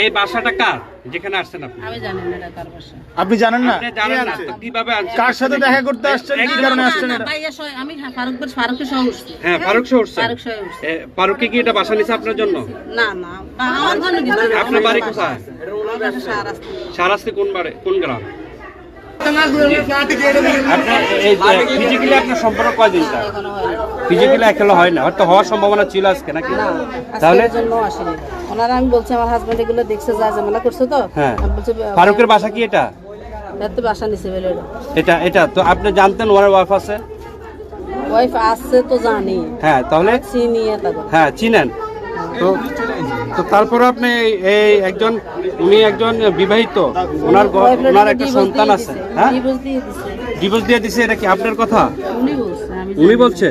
এই বাসাটা কার? যেখানে আসছেন আপনি? আমি জানি না এটা কার বাসা। আপনি জানেন না? জানেন না কীভাবে আসছেন কার সাথে দেখা করতে আসছেন? কি কারণে আসছেন এটা? আমি ফারুক ফারুকের সহ উঠছি। হ্যাঁ ফারুক শো উঠছেন? ফারুক সহ উঠছি। এ, কি এটা বাসা নিছে আপনার জন্য? না না আমার জন্য কিছু আপনার বাড়ি কোথায়? আমার সারাস্তি কোন বাড়ি? কোন গ্রাম আপনার এই ফিজিক্যালি আপনার সম্পর্ক কয়দিন ফিজিক্যালি একেলা হয় না হয়তো হওয়ার সম্ভাবনা ছিল আজকে নাকি? না তাহলে? জন্য আসেনি। ওনারা আমি বলছি আমার হাজবেন্ড এগুলো দেখছে যা ঝামেলা করছে তো। হ্যাঁ। ফারুকের বাসা কি এটা? এত বাসা বলে এটা এটা তো আপনি জানতেন ওর ওয়াইফ আছে? ওয়াইফ আসছে তো জানি। হ্যাঁ তাহলে? চিনি হ্যাঁ চিনেন। তো তো তারপর আপনি এই- এই একজন উনি একজন বিবাহিত ওনার ওনার একটা সন্তান আছে হ্যাঁ? ডিভোর্স দিয়ে দিছে ডিভোর্স দিয়ে দিছে এটা কি আপনার কথা? উনি বলছে। আমি উনি বলছে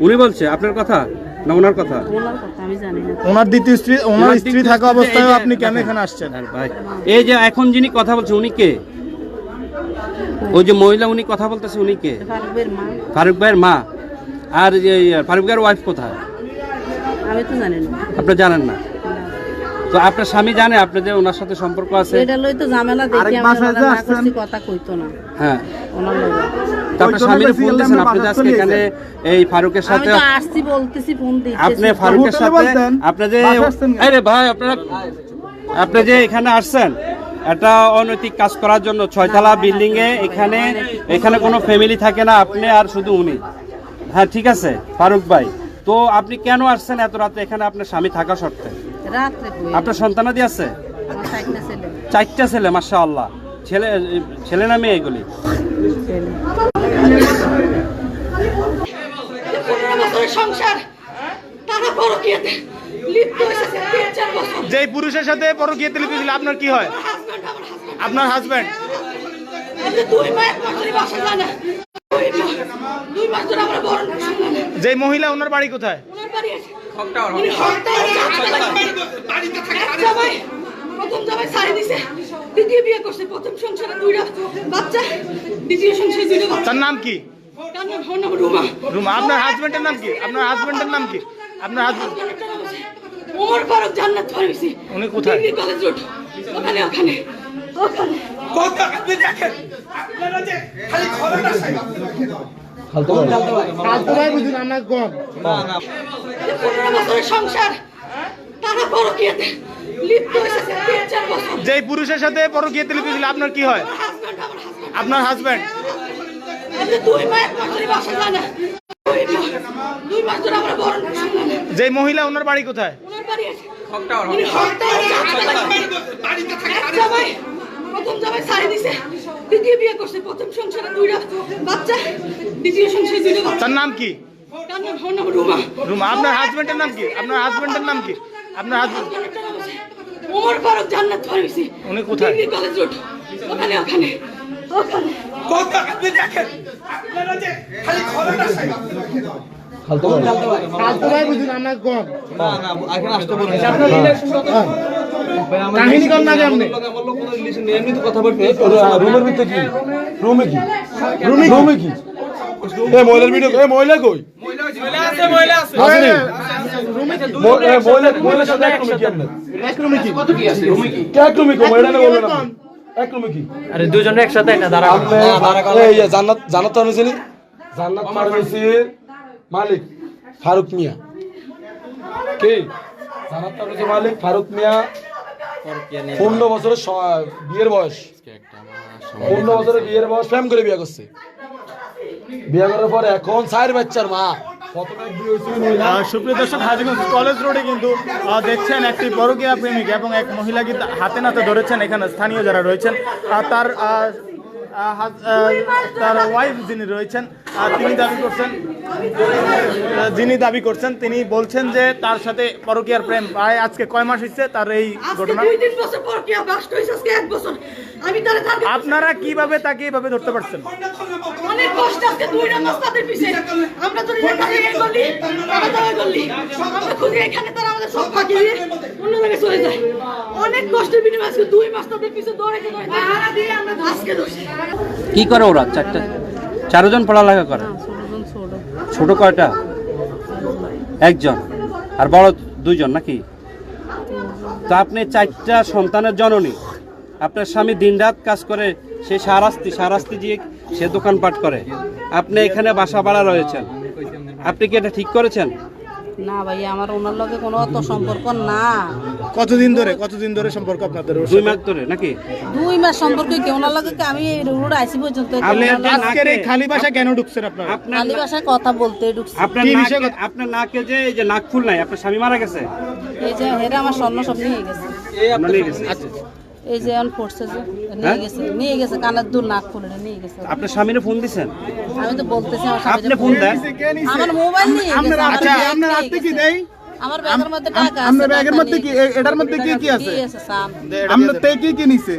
উনি বলছে আপনার কথা? না ওনার কথা? ওনার কথা আমি জানি না ওনার দ্বিতীয় স্ত্রী ওনার স্ত্রী থাকা অবস্থায় আপনি কেন এখানে আসছেন? আর ভাই এই যে এখন যিনি কথা বলছে উনি কে? ওই যে মহিলা উনি কথা বলতেছে উনি কে? ফারুকের মা ফারুক ভাইয়ের মা। আর ফারুক ভাইয়ের ওয়াইফ কোথায়? আমি তো জানি না। আপনি জানেন না? তো আপনার স্বামী জানে আপনি যে ওনার সাথে সম্পর্ক আছে এটা লই তো ঝামেলা দেখি আমি ওনারা না করছি কথা কইতো না হ্যাঁ ওনার লগে ফোন দিয়েছেন আপনি যে আজকে এখানে এই ফারুকের আমি তো আসছি বলতেছি ফোন দিতেছি আপনি ফারুকের সাথে আপনি যে বাসায় আসতেন কেন? আরে ভাই আপনারা আপনি যে এখানে আসছেন একটা অনৈতিক কাজ করার জন্য ছয়তলা বিল্ডিং এ এখানে এখানে কোনো ফ্যামিলি থাকে না আপনি আর শুধু উনি হ্যাঁ ঠিক আছে ফারুক ভাই তো আপনি কেন আসছেন এত রাতে এখানে আপনার স্বামী থাকা সত্ত্বে আপনার সন্তানাদি আছে? আমার চারটা ছেলে। মাসা আল্লাহ ছেলে ছেলে না মেয়ে এগুলি? ছেলে যেই পুরুষের সাথে পরকীয়াতে লিপ্ত আপনার কি হয়? হাজব্যান্ড হাজব্যান্ড আপনার হাজবেন্ড আমি দুই মাস এক মাস ধরে বাসা যায় না দুই মাস দুই মাস ধরে আমরা বড় না শুনলাম। না যেই মহিলা ওনার বাড়ি কোথায়? ওনার বাড়ি আছে উনি হকটাওয়ারে এক জামাই প্রথম জামাই সারি দিছে। দ্বিতীয় বিয়ে করছে প্রথম সংসারে দুইটা বাচ্চা দ্বিতীয় সংসারে দুইটা বাচ্চা। তার নাম কি? তার নাম রুমা। রুমা আপনার হাজবেন্ডের নাম কি? আপনার হাজবেন্ডের নাম কি? আপনার হাজবেন্ড ওমর ফারুক জান্নাত ফার্মেসি উনি কোথায়? কলেজ রোড ওখানে ওখানে। ওখানে। পনেরো বছরের সংসার তারা বড় কিয়েতে লিপ্ত হয়েছে তিন চার যেই পুরুষের সাথে পরকীয়াতে লিপ্ত আপনার কি হয়? হাজব্যান্ড হাজব্যান্ড আপনার না যেই মহিলা ওনার বাড়ি কোথায়? প্রথম জামাই সারি দিছে। দ্বিতীয় বিয়ে করছে প্রথম সংসারে দুইটা বাচ্চা দ্বিতীয় সংসারে দুইটা বাচ্চা। তার নাম কি? তার নাম ওর নাম রুমা। রুমা আপনার হাজবেন্ডের নাম কি? আপনার হাজবেন্ডের নাম কি? আপনার হাজবেন্ড ওমর ফারুক জান্নাত ফার্মেসি উনি কোথায়? কলেজ রোড ওখানে ওখানে। ওখানে। কাহিনী কর না আপনি? রুমের ভিতরে কি? রুমে কি? রুমে কি? এ মহিলার ভিডিও এ মহিলা কই? আসেনি? ম- এ, মহিলা মহিলার সাথে এক রুমে কি আপনার? এক রুমে কি? এক রুমে কি? মহিলা না। বলবেন আপনি এক রুমে কি? আরে দুজনে একসাথে না দাঁড়া। আপনি এই যে জান্নাত জান্নাত ফার্মেসি জান্নাত মালিক ফারুক মিয়া। কে? মালিক ফারুক মিয়া। পনেরো বছরের বিয়ের বয়স। পনেরো বছরের বিয়ের বয়স, প্রেম করে বিয়ে করছে। বিয়ে করার পর এখন চার বাচ্চার মা। সুপ্রিয় দর্শক, হাজিগঞ্জ কলেজ রোডে কিন্তু দেখছেন একটি পরকীয়া প্রেমিক এবং এক মহিলাকে হাতে নাতে ধরেছেন। এখানে স্থানীয় যারা রয়েছেন তার তার ওয়াইফ যিনি রয়েছেন আর তিনি দাবি করছেন যিনি দাবি করছেন তিনি বলছেন যে তার সাথে পরকীয়ার প্রেম প্রায় আজকে কয় মাস হচ্ছে তার এই ঘটনা? আপনারা কীভাবে তাকে এইভাবে ধরতে পারছেন? অনেক কষ্ট আজকে দুইটা মাস তাদের পিছে। আমরা তো এখানে এই গলি তারা তো ওই গলি আমরা খুঁজে এখানে তারা আমাদের সব ফাঁকি দিয়ে অন্য জায়গায় চলে যায়। অনেক কষ্টের বিনিময়ে আজকে দুই মাস তাদের পিছে দৌড়াইতে দৌড়াইতে আজকে দোষী। কি করে ওরা? চারটা চারজন পড়ালেখা করে? ছোট কয়টা? একজন। আর বড় দুইজন নাকি? তো আপনি চারটা সন্তানের জননী। আপনার স্বামী দিনরাত কাজ করে সে সারাস্তি সারাস্তি দিয়ে সে দোকানপাট করে। আপনি এখানে বাসা ভাড়া রয়েছেন। আপনি কি এটা ঠিক করেছেন? না ভাই আমার ওনার লগে কোনো অত সম্পর্ক না। কতদিন ধরে কতদিন ধরে সম্পর্ক আপনাদের ওর দুই সাথে? মাস ধরে নাকি? দুই মাস সম্পর্ক কি? ওনার লগে কি আমি রোড আইসি পর্যন্ত? আপনি আজকের এই খালি বাসা কেন ঢুকছেন আপনারা? আপনার খালি ভাষায় কথা বলতে ঢুকছি। আপনার কি নাকে কথা- আপনার নাকে যে এই যে নাক ফুল নাই আপনার স্বামী মারা গেছে? এই যে হেরা আমার স্বর্ণ সব নিয়ে গেছে। আপনার নিয়ে গেছে। এই যে এখন পড়ছে যে নিয়ে হ্যাঁ? গেছে নিয়ে গেছে কানের দুল নাক খুলে নিয়ে গেছে। আপনার স্বামীরে ফোন দিছেন? আমি তো বলতেছি আমার স্বামী আপনি ফোন দেন। আমার মোবাইল নিয়ে গেছে আচ্ছা আপনার হাতে কি দেই? আমার ব্যাগের মধ্যে টাকা আছে আপনার ব্যাগের মধ্যে কি এটার মধ্যে কি কি আছে? কি আছে সাম আপনার তে কি কি নিছে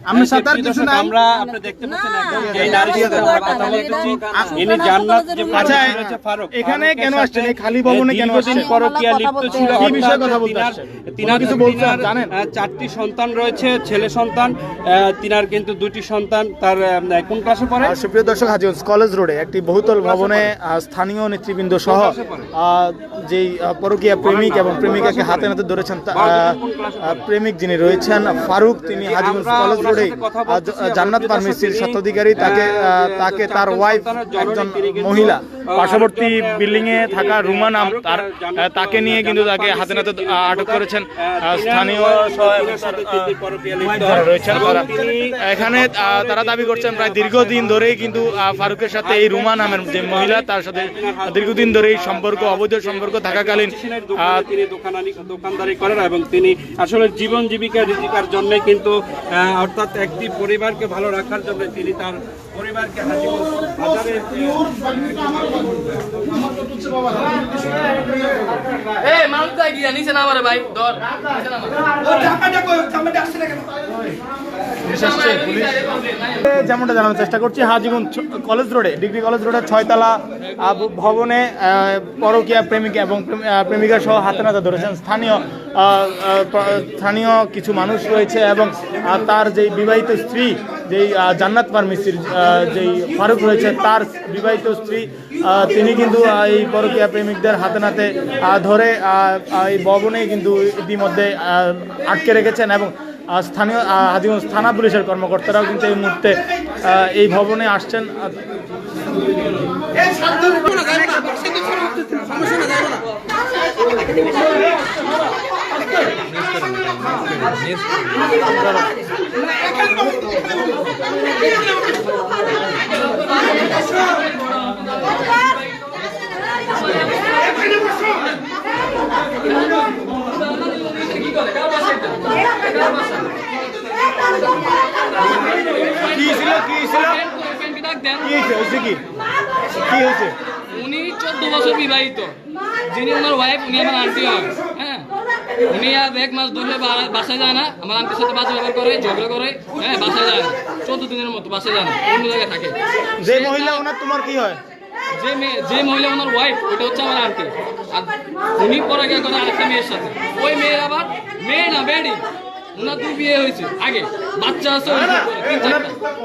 আপনার সাথে আর কিছু নাই। আমরা আপনি দেখতে পাচ্ছেন একদম এই নারীর সাথে না, আমরা কথা বলতেছি ইনি জান্নাত যে আচ্ছা ফারুক এখানে কেন আসছেন? এই খালি ভবনে কেন আসছেন? পরকীয়া লিপ্ত ছিল বিষয়ে কথা বলতে আসছেন? তিনার কিছু তিনার, জানেন? চারটি সন্তান রয়েছে ছেলে সন্তান তিনার কিন্তু দুটি সন্তান তার কোন ক্লাসে পড়ে? সুপ্রিয় দর্শক হাজিগঞ্জ কলেজ রোডে একটি বহুতল ভবনে আহ, স্থানীয় নেতৃবৃন্দ সহ আহ, যেই আহ, প্রেমিক এবং প্রেমিকাকে হাতে নাতে ধরেছেন প্রেমিক যিনি রয়েছেন ফারুক তিনি হাজিগঞ্জ কলেজ রোডে জান্নাত ফার্মেসির স্বত্বাধিকারী তাকে তাকে তার ওয়াইফ একজন মহিলা। পার্শ্ববর্তী আরেকজন, আহ, বিল্ডিং এ থাকা রুমা নাম তার তাকে নিয়ে কিন্তু তাকে হাতে নাতে আটক করেছেন স্থানীয় এখানে তারা দাবি করছেন প্রায় দীর্ঘদিন ধরেই কিন্তু ফারুকের সাথে এই রুমা নামের যে মহিলা তার সাথে দীর্ঘদিন ধরেই সম্পর্ক অবৈধ সম্পর্ক থাকাকালীন তিনি দোকানদারি করেন এবং তিনি আসলে জীবন জীবিকা জীবিকার জন্য কিন্তু অর্থাৎ একটি পরিবারকে ভালো রাখার জন্য তিনি তার পরিবারকে বাজারে এই মানুষ যায় গিয়া নিচে না আমারে ভাই ধর যেমনটা জানানোর চেষ্টা করছি হাজিগঞ্জ কলেজ রোডে ডিগ্রি কলেজ রোডের ছয়তলা ভবনে আহ, পরকীয়া প্রেমিকা এবং প্রেম- প্রেমিকা সহ হাতে নাতে ধরেছেন স্থানীয় স্থানীয় কিছু মানুষ রয়েছে এবং তার যে বিবাহিত স্ত্রী যেই জান্নাত ফার্মেসির আহ, যেই ফারুক রয়েছে তার বিবাহিত স্ত্রী তিনি কিন্তু এই পরকীয়া প্রেমিকদের হাতে নাতে ধরে এই ভবনে কিন্তু ইতিমধ্যে আটকে রেখেছেন এবং স্থানীয় হাজিগঞ্জ থানা পুলিশের কর্মকর্তারাও কিন্তু এই মুহূর্তে এই ভবনে আসছেন। আহ, উনি চোদ্দ বছর বিবাহিত। যিনি ওনার ওয়াইফ উনি আমার আন্টি হয়। আর এক মাস ধরে বা- বাসায় যায় না। আমার আন্টির সাথে বাজে ব্যবহার করে ঝগড়া করে। হ্যাঁ বাসায় যায় না। চোদ্দ দিনের মতো বাসায় যায় না। অন্য জায়গায় থাকে। যে মহিলা ওনার তোমার কি হয়? যে মেয়ে যে মহিলা ওনার ওয়াইফ ওটা হচ্ছে আমার আন্টি। আর উনি পরে গিয়ে করে আরেকটা মেয়ের সাথে। ওই মেয়ের আবার মেয়ে না বেডি ওনার বিয়ে হয়েছে। আগে। বাচ্চা আছে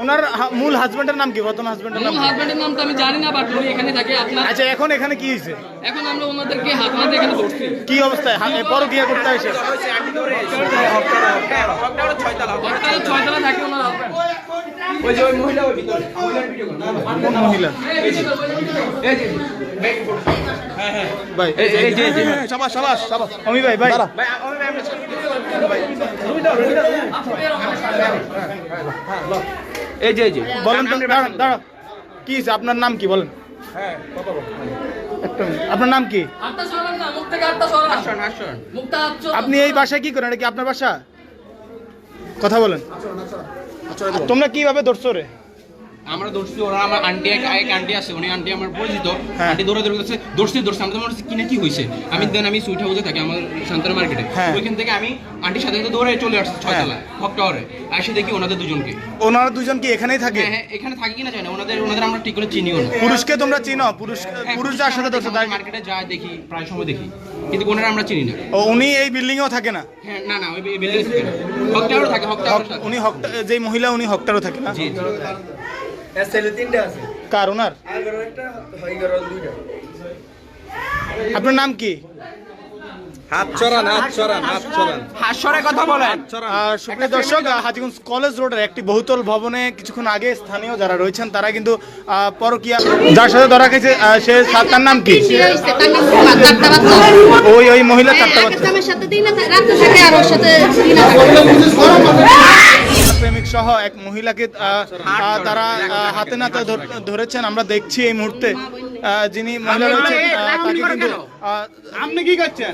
ওনার মূল হাজবেন্ডের নাম কি? বর্তমান হাজবেন্ডের নাম মূল হাজবেন্ডের নাম তো আমি জানি না বাট উনি এখানে থাকে আপনার আচ্ছা এখন এখানে কি হয়েছে? এখন আমরা ওনাদেরকে হাত এখানে কি অবস্থায়? এ, পরকীয়া করতে হয়েছে? ছয়তলা। থাকে ওনার মহিলা। ভাই অমি ভাই ভাই। এই যে এই যে বলেন তো দাঁড়ান দাঁড়ান কি আপনার নাম কি বলেন। একটা মিনিট। আপনার নাম কি? আপনি এই বাসায় কি করেন? এটা কি আপনার বাসা? কথা বলেন। তোমরা কীভাবে ধরছো রে? আমরা ধরছি ওরা আমার আন্টি এক এক আন্টি আছে উনি আন্টি আমার পরিচিত। হ্যাঁ। আন্টি ধরে ধরে করছে ধরছি ধরছি আমি তো মনে হচ্ছে কি কি হয়েছে আমি দেন আমি সুইট হাউসে থাকি আমার সান্তানা মার্কেটে। হ্যাঁ। ওইখান থেকে আমি আন্টির সাথে সাথে দৌড়ে চলে আসছি ছয়তলা হক টাওয়ারে। এসে দেখি ওনাদের দুজনকে। ওনারা দুজন কি এখানেই থাকে? হ্যাঁ হ্যাঁ এখানে থাকি কিনা জানি না ওনাদের ওনাদের আমরা ঠিক করে চিনিও না। পুরুষকে তোমরা চিনো? পুরুষ পুরুষ যার সাথে ধরছো তাই মার্কেটে যায় দেখি প্রায় সময় দেখি। কিন্তু ওনারা আমরা চিনি না। ও উনি এই বিল্ডিং এও থাকে না? হ্যাঁ না না ওই বিল্ডিং থাকে না। হক টাওয়ারে থাকে হক টাওয়ার হক- উনি হকটা যেই মহিলা উনি হকটারও থাকে না? জি। কার ওনার? আপনার নাম কি? হাত ছড়ান হাত ছড়ান হাত ছড়ান। হাস্যরে কথা বলেন। সুপ্রিয় দর্শক আহ, কলেজ রোডের একটি বহুতল ভবনে কিছুক্ষণ আগে স্থানীয় যারা রয়েছেন তারা কিন্তু পরকীয়া যার সাথে ধরা খেয়েছে সে তার নাম কি? ওই ওই মহিলা চারটা বাচ্চা। সহ এক মহিলাকে তারা হাতে নাতে ধরেছেন। আমরা দেখছি এই মুহূর্তে যিনি মহিলা আপনি কি করছেন?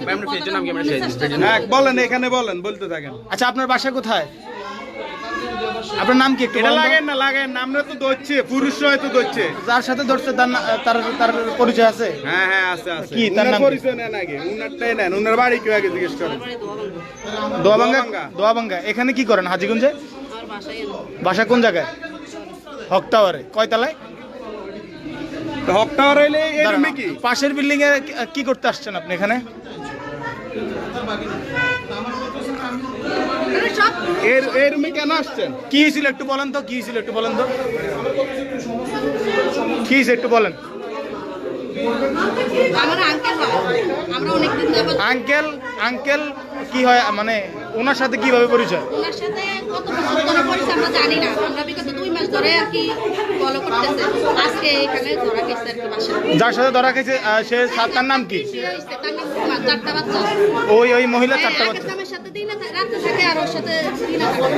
বলেন এখানে বলেন বলতে থাকেন। আচ্ছা আপনার বাসা কোথায়? আপনার নাম কি এটা? লাগেন না লাগেন আমরা তো ধরছে হয়তো ধরছে। যার সাথে ধরছে তার তার তার পরিচয় আছে? হ্যাঁ হ্যাঁ আছে আছে। কি, তার নাম পরিচয় নেন আগে উনারটাই নেন উনার বাড়ি কেউ আগে জিজ্ঞেস করেন। দোয়াবাঙ্গা? দোয়াবাঙ্গা। দোয়াবাঙ্গা। এখানে কি করেন হাজিগঞ্জে। বাসা কোন জায়গায়? হক টাওয়ারে। কয় তলায়? হক টাওয়ার কি? পাশের বিল্ডিং এ কি- করতে আসছেন আপনি এখানে? এর এই রুমে কেন আসছেন? কি হয়েছিল একটু বলেন তো কি হয়েছিল একটু বলেন তো। কি একটু বলেন। আঙ্কেল আঙ্কেল আঙ্কেল কি হয় মানে ওনার সাথে কীভাবে পরিচয়? ওনার সাথে কত বছর ধরে পরিচয় আমরা জানি না। আমরা বিগত দুই মাস ধরে আর কি ফলো করতেছে। আজকে এখানে ধরা গেছে আর কি বাসায়। যার সাথে ধরা খেয়েছে সে তার নাম কি ওই ওই মহিলা হ্যাঁ, চারটা বাচ্চা। সাথে দিনে রাতে থাকে আর ওর সাথে দিনে থাকে।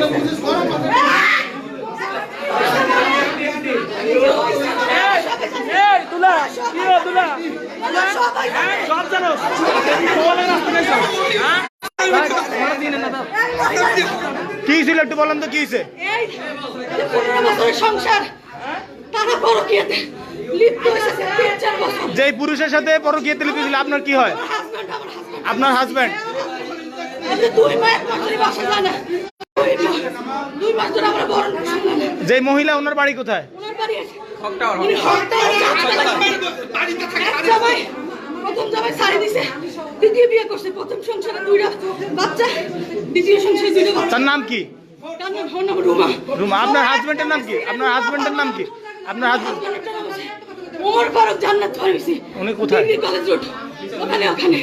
কি ছিল একটু বলেন তো কি হয়েছে যে সংসার তারা বড় কিয়াতে যে পুরুষের সাথে তেলিপি ছিল আপনার কি হয়? আপনার হাজবেন্ড যে মহিলা ওনার বাড়ি কোথায়? ওনার বাড়ি আছে উনি হকটা এক জামাই প্রথম জামাই সারি দিছে। দ্বিতীয় বিয়ে করছে প্রথম সংসারে দুইটা বাচ্চা দ্বিতীয় সংসারে দুইটা বাচ্চা। তার নাম কি? তার নাম রুমা। রুমা আপনার হাজবেন্ডের নাম কি? আপনার হাজবেন্ডের নাম কি? আপনার হাজবেন্ড ওমর ফারুক জান্নাত ফার্মেসি উনি কোথায়? কলেজ রোড ওখানে ওখানে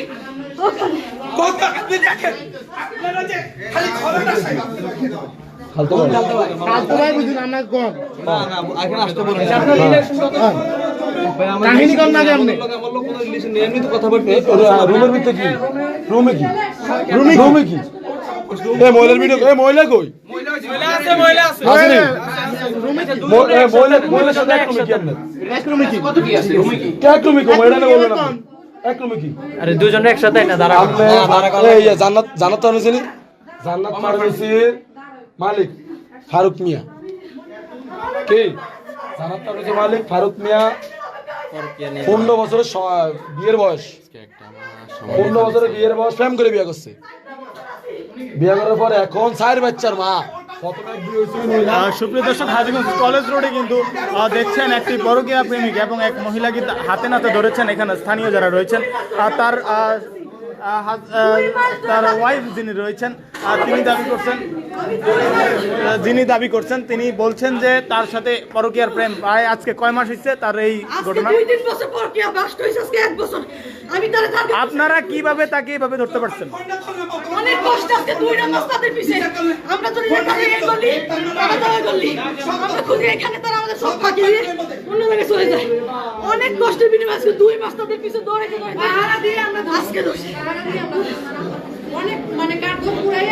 ওখানে। রুমের ভিতরে কি? রুমে কি? রুমে রুমে কি? এ মহিলার ভিডিও এ মহিলা কই? আসেনি ম- এ, মহিলা মহিলার সাথে এক রুমে কি আপনার? এক রুমে কি? এক রুমে কি মহিলা না বলবেন আপনি। এক রুমে কি? আরে দুজনে একসাথে না দাঁড়া আপনি এই জান্নাত জান্নাত তো আনুছেন? জান্নাত ফার্মেসির মালিক ফারুক মিয়া। কে? ফার্মেসির মালিক ফারুক মিয়া। পনেরো বছরের বিয়ের বয়স। পনেরো বছরের বিয়ের বয়স, প্রেম করে বিয়ে করছে। বিয়ে করার পর এখন চার বাচ্চার মা। সুপ্রিয় দর্শক, হাজিগঞ্জ কলেজ রোডে কিন্তু দেখছেন একটি পরকীয়া প্রেমিক এবং এক মহিলাকে হাতে নাতে ধরেছেন এখানে স্থানীয় যারা রয়েছেন। তার তার ওয়াইফ যিনি রয়েছেন তিনি দাবি করছেন যিনি দাবি করছেন তিনি বলছেন যে তার সাথে পরকীয়ার প্রেম। প্রায় আজকে কয় মাস হচ্ছে তার এই ঘটনা? আপনারা কীভাবে তাকে এভাবে ধরতে পারছেন? অনেক কষ্ট আজকে দুই মাস তাদের পিছে। আমরা তো এখানে এই গলি। তারা তো ওই গলি। আমরা খুঁজে এখানে তারা আমাদের সব ফাঁকি দিয়ে হয়ে যায়। অনেক কষ্টের বিনিময়ে আজকে দুই মাস তাদের পিছে দৌড়াইতে দৌড়াইতে। ভাড়া দিয়ে আমরা আজকে দোষী। অনেক মানে পুরাই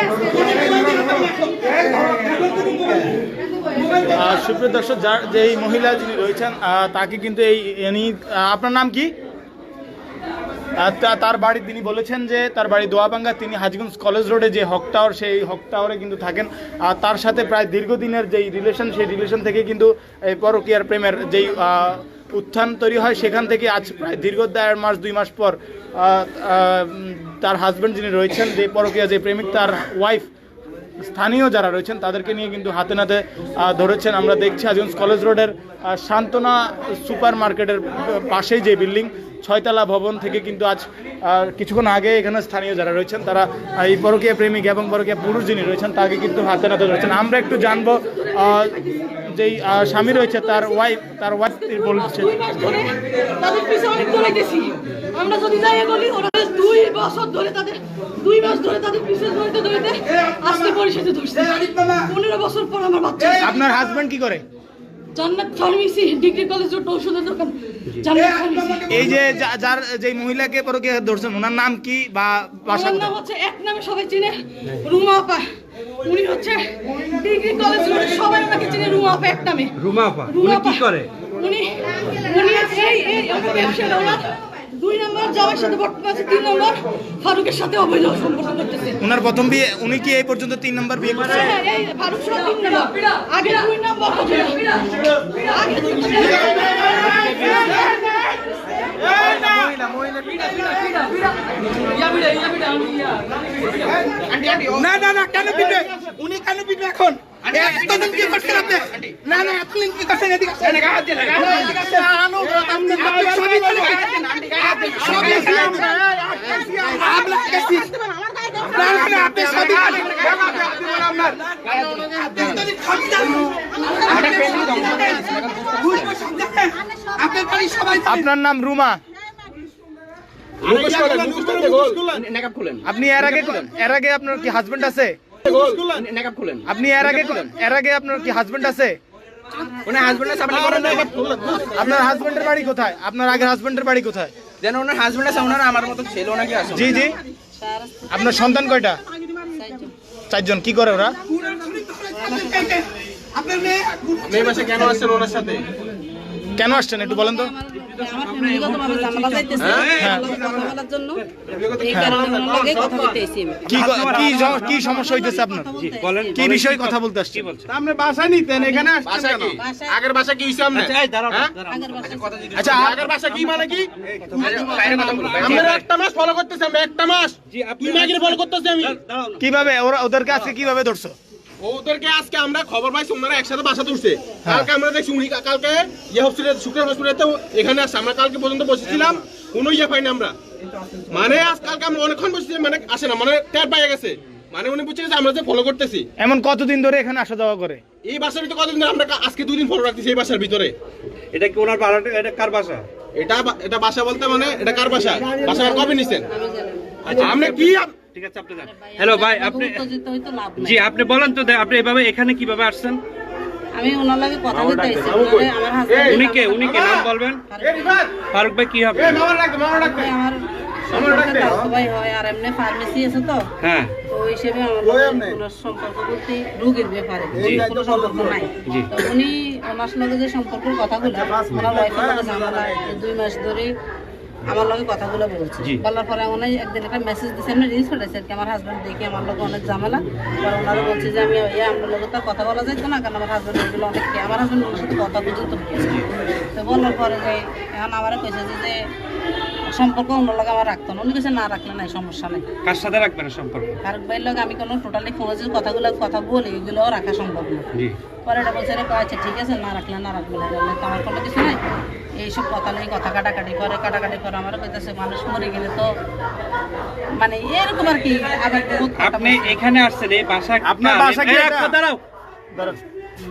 সুপ্রিয় দর্শক যার যে এই মহিলা যিনি রয়েছেন তাকে কিন্তু এই আপনার নাম কি? তার বাড়ি তিনি বলেছেন যে তার বাড়ি দোয়াবাঙ্গা, তিনি হাজগঞ্জ কলেজ রোডে যে হক টাওয়ার, সেই হক টাওয়ারে কিন্তু থাকেন। আর তার সাথে প্রায় দীর্ঘদিনের যেই রিলেশন সেই রিলেশন থেকে কিন্তু এই পরকীয়ার প্রেমের যেই উত্থান তৈরি হয়, সেখান থেকে আজ প্রায় দীর্ঘ দেড় মাস, দুই মাস পর তার হাজব্যান্ড যিনি রয়েছেন, যে পরকীয়া যে প্রেমিক, তার ওয়াইফ স্থানীয় যারা রয়েছেন, তাদেরকে নিয়ে কিন্তু হাতে নাতে ধরেছেন। আমরা দেখছি আজগঞ্জ কলেজ রোডের সান্ত্বনা সুপার মার্কেটের পাশেই যে বিল্ডিং ছয়তলা ভবন থেকে কিন্তু আজ কিছুক্ষণ আগে এখানে স্থানীয় যারা রয়েছেন তারা এই পরকীয়া প্রেমিক এবং পরকীয়া পুরুষ যিনি রয়েছেন তাকে কিন্তু হাতে নাতে রয়েছেন আমরা একটু জানব যেই স্বামী রয়েছে তার ওয়াইফ তার ওয়াইফ বলছে। দুই মাস ধরে তাদের পিছে অনেক দৌড়ে গেছি আমরা যদি যাই বলি ওরা দুই বছর ধরে তাদের দুই মাস ধরে তাদের পিছে দৌড়তে দৌড়তে আজকে পরিশেষে ধরছে। পনেরো বছর পর আমার বাচ্চা। আপনার হাজবেন্ড কি করে? জান্নাত ফার্মেসি ডিগ্রি কলেজ রোড ঔষধের দোকান। জান্নাত ফার্মেসি এই যে যা- যার যে মহিলাকে পরকীয়া ধরছেন ওনার নাম কি বা বাসা নাম কোথায়? হচ্ছে এক নামে সবাই চিনে রুমা আপা। উনি হচ্ছে ডিগ্রি কলেজ রোড সবাই ওনাকে চিনে রুমা আপা এক নামে। রুমা আপা উনি কি করে? উনি উনি এই এই ওনার ব্যবসা ওনার? দুই নম্বর জামাইয়ের সাথে বর্তমান আছে তিন নম্বর ফারুকের সাথে অবৈধ সম্পর্ক করতেছে। ওনার প্রথম বিয়ে উনি কি এই পর্যন্ত তিন নম্বর বিয়ে করছেন হ্যাঁ, এই ফারুক সহ তিন নম্বর। আগে দুই নম্বর আগে দুই না না না কেন পিটবে? উনি কেন পিটবে এখন? এতদিন কি করছেন আপনি না না এতদিন কি করছেন এদিকে আসেন। এদিকে আসেন। আনো, আপনি সবই জানেন। সবই জানেন। আমরা গেছি। না, না, না, আপনি সবই আপনার। নাম রুমা আপনি এর আগে এর আগে আপনার কি হাজবেন্ড আছে আপনি এর আগে এর আগে আপনার কি হাজবেন্ড আছে? আপনার হাজবেন্ডের বাড়ি কোথায়? আপনার আগের হাজবেন্ডের বাড়ি কোথায়? যেন ওনার হাজবেন্ড আছে ওনার আমার মতো ছেলে নাকি আছে। জি জি। আপনার সন্তান কয়টা? চারজন। কি করে ওরা? কেন আসছেন একটু বলেন তো। আমার কি সমস্যা হইতেছে আপনার? বলেন। কি বিষয়ে কথা বলতে আপনি বাসা নিতেন এখানে আগের বাসা কি হইছে হ্যাঁ? আচ্ছা আগের বাসা কি মানে কি? একটা মাস ফলো করতেছি আমরা একটা মাস। ফলো করতেছি আমি। কীভাবে? ওরা ওদেরকে আজকে কীভাবে ধরছো? ওদেরকে আজকে আমরা খবর পাইছি ওনারা একসাথে বাসা তুলছে। কালকে আমরা দেখছি উনি কালকে ইয়ে হসপিটাল শুক্র হসপিটালে এখানে আসছে। আমরা কালকে পর্যন্ত বসেছিলাম কোনো ইয়ে পাইনি আমরা। মানে আজ কালকে আমরা অনেকক্ষণ বসেছি মানে আসে না মানে টের পাইয়া গেছে। মানে উনি বুঝছে আমরা যে ফলো করতেছি। এমন কতদিন ধরে এখানে আসা যাওয়া করে? এই বাসার ভিতরে কতদিন ধরে আমরা আজকে দুই দিন ফলো রাখতেছি এই বাসার ভিতরে। এটা কি ওনার বাড়াটা এটা কার বাসা? এটা বা- এটা বাসা বলতে মানে এটা কার বাসা? বাসা কবে নিছেন? আচ্ছা আপনি কি ঠিক আছে আপনি যান। হ্যালো ভাই আপনি জি আপনি বলেন তো আপনি এভাবে এখানে কীভাবে আসছেন? আমি ওনার লাগে কথা বলতে ওনারে আমার হাজবেন্ড উনি কে উনি কে নাম বলবেন? ফারুক ভাই। কি হবে? আমার সম্পর্কে দাদু ভাই হয় আর এমনি ফার্মেসি আছে তো। হ্যাঁ। তো ওই হিসেবে আমার সম্পর্ক বলতে রোগীর ব্যাপারে কোনো সম্পর্ক নাই। জি। তো উনি ওনার লগে যে সম্পর্কের কথাগুলো ওনার ওয়াইফের লগে ঝামেলা এই দুই মাস ধরে আমার লগে কথাগুলো বলছে। বলার পরে উনি একদিন একটা মেসেজ দিচ্ছে আমি রিলস পাঠাইছে আর কি আমার হাজব্যান্ড দেখি আমার লগে অনেক ঝামেলা। পরে ওনারা বলছে যে আমি ইয়ে আমার লগে তো কথা বলা যাইতো না কারণ আমার হাজব্যান্ড এগুলো অনেক আমার হাজব্যান্ড ওর সাথে কথা বলছে তো বলার পরে যে এখন আমারে কইছে যে সম্পর্ক অন্য লগে আমার রাখতো না। উনি কাছে না রাখলে নাই সমস্যা নেই। কার সাথে রাখবেন সম্পর্ক? ফারুক ভাইয়ের লগে আমি কোনো টোটালি ফোনে যে কথাগুলো কথা বলি এগুলো রাখা সম্ভব না। পরে এটা বলছে রে আচ্ছা ঠিক আছে না রাখলে না রাখবে না রাখলে তো আমার কোনো কিছু নাই? এইসব কথা নেই কথা কাটাকাটি করে কাটাকাটি করে আমার কইতেছে মানুষ মরে গেলে তো মানে এরকম আর কি আপনি এখানে আসছেন এই বাসা আপনার বাসা কি? দাঁড়াও। দাঁড়ান।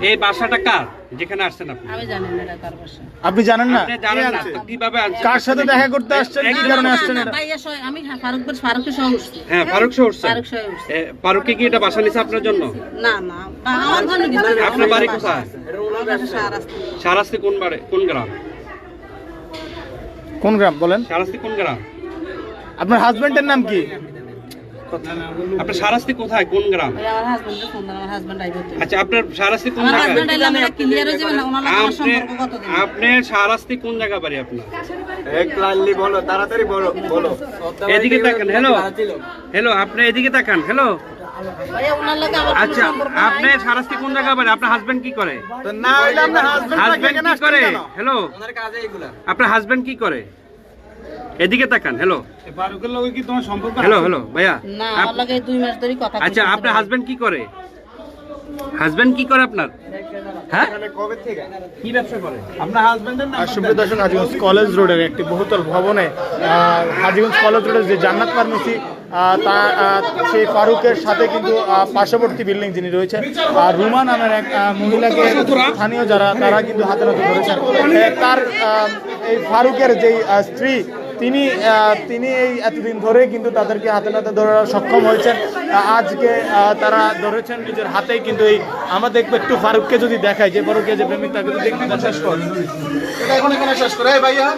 এই বাসাটা কার? যেখানে আসছেন আপনি? আমি জানি না এটা কার বাসা। আপনি জানেন না? আপনি জানেন না তো কীভাবে কার সাথে দেখা করতে আসছেন? কি কারণে আসছেন এটা? ভাইয়া সহ- আমি ফারুক ভাই ফারুকের সহ উঠছি। হ্যাঁ ফারুক শহর ফারুক সহ উঠছি। এ, ফারুককে কি এটা বাসা নিছে আপনার জন্য? না না। আমার জন্য কিছু না। আপনার বাড়ি কোথায়? আমার বাসা। সারাস্তি। সারাস্তি কোন বাড়ি? কোন গ্রাম? কোন গ্রাম? বলেন। সারাস্তি কোন গ্রাম? আপনার হাজবেন্ডের নাম কি? আপনার সারাস্তি কোথায়? কোন গ্রাম? আমার হাজবেন্ডের ফোন দেন, আমার হাজবেন্ড আইবে আচ্ছা আপনার সারাস্তি কোন আমার হাজবেন্ড আইলে আমরা ক্লিয়ার হয়ে যাবে না ওনার আমার আপনি সম্পর্ক কতদিন? আপনি সারাস্তি কোন জায়গা বাড়ি আপনার? বলো তাড়াতাড়ি বলো বলো। এদিকে তাকান হ্যালো হ্যালো আপনি এদিকে তাকান হ্যালো আচ্ছা আপনি সারাস্তি কোন জায়গা বাড়ি? আপনার হাজবেন্ড কি করে? হাজবেন্ড কি করে? হ্যালো আপনার হাজবেন্ড কি করে? এদিকে তাকান হ্যালো ফারুকের লগে কি তোমার সম্পর্ক হ্যালো হ্যালো ভাইয়া। না আমার লগে দুই মাস ধরে কথা আচ্ছা আপনার। হাজবেন্ড কি করে? হাজবেন্ড কি করে আপনার? হ্যাঁ? কি ব্যবসা করে? আপনার হাজবেন্ডের আর সুপ্রিয় দর্শক হাজিগঞ্জ কলেজ রোডের একটি বহুতল ভবনে হাজিগঞ্জ কলেজ রোডের যে জান্নাত ফার্মেসি তা সেই ফারুকের সাথে কিন্তু পার্শ্ববর্তী বিল্ডিং যিনি রয়েছেন আর রুমা নামের এক মহিলাকে স্থানীয় যারা তারা কিন্তু হাতে নাতে ধরেছেন। তার এই ফারুকের যেই স্ত্রী তিনি তিনি এই এতদিন ধরে কিন্তু তাদেরকে হাতে নাতে ধরার সক্ষম হয়েছেন। আজকে তারা ধরেছেন নিজের হাতেই কিন্তু এই আমরা দেখব একটু ফারুককে যদি দেখায়, যে ফারুকের যে প্রেমিক তাকে যদি একটু শেষ করে এখন এখানে শেষ করে। ভাইয়া।